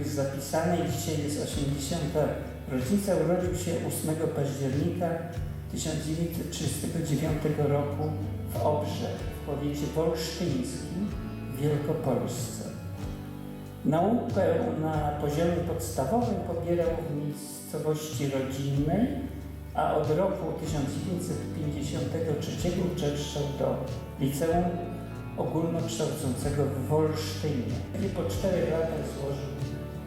jest zapisane i dzisiaj jest 80. rocznica. Urodził się 8 października 1939 roku w Obrze, w powiecie wolsztyńskim w Wielkopolsce. Naukę na poziomie podstawowym pobierał w miejscowości rodzinnej, a od roku 1953 uczęszczał do liceum ogólnokształcącego w Wolsztynie, gdzie po czterech latach złożył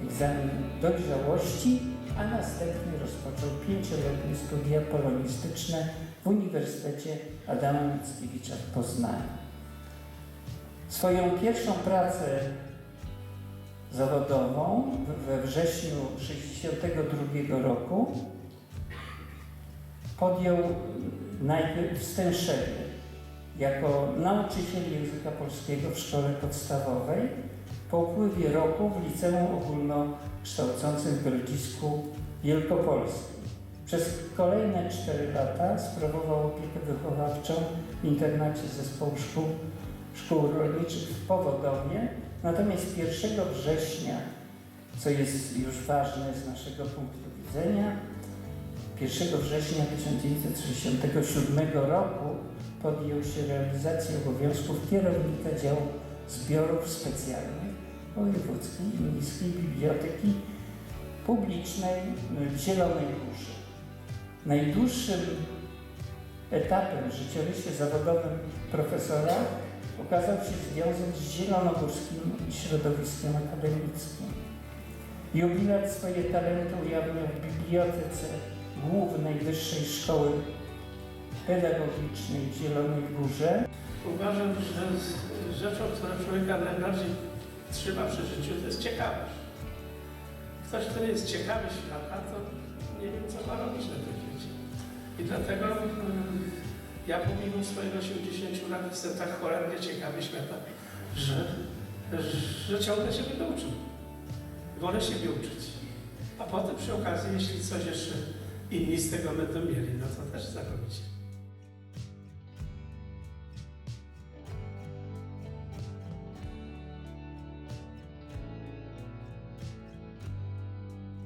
egzamin dojrzałości, a następnie rozpoczął pięcioletnie studia polonistyczne w Uniwersytecie Adama Mickiewicza w Poznaniu. Swoją pierwszą pracę zawodową we wrześniu 1962 roku podjął najpierw w Stęszewie jako nauczyciel języka polskiego w szkole podstawowej, po upływie roku w liceum ogólnokształcącym w Grodzisku Wielkopolskim. Przez kolejne 4 lata sprawował opiekę wychowawczą w internacie zespołu szkół, szkół rolniczych w Powodowie, natomiast 1 września, co jest już ważne z naszego punktu widzenia, 1 września 1967 roku podjął się realizacji obowiązków kierownika działu zbiorów specjalnych Wojewódzkiej Miejskiej Biblioteki Publicznej w Zielonej Górze. Najdłuższym etapem w życiorysie zawodowym profesora okazał się związek z zielonogórskim środowiskiem akademickim. Jubilat swoje talenty ujawniał w Bibliotece Głównej Wyższej Szkoły Pedagogicznej w Zielonej Górze. Uważam, że rzeczą, która człowieka najbardziej trzyma przy życiu, to jest ciekawość. Ktoś, kto jest ciekawy świata, to nie wiem, co ma robić na tym świecie. I dlatego mm, ja pomimo swojego 80 lat jestem tak cholernie ciekawy świata, że, że ciągle się będę uczył. Wolę siebie uczyć. A potem przy okazji, jeśli coś jeszcze inni z tego będą mieli, no to też zarobicie.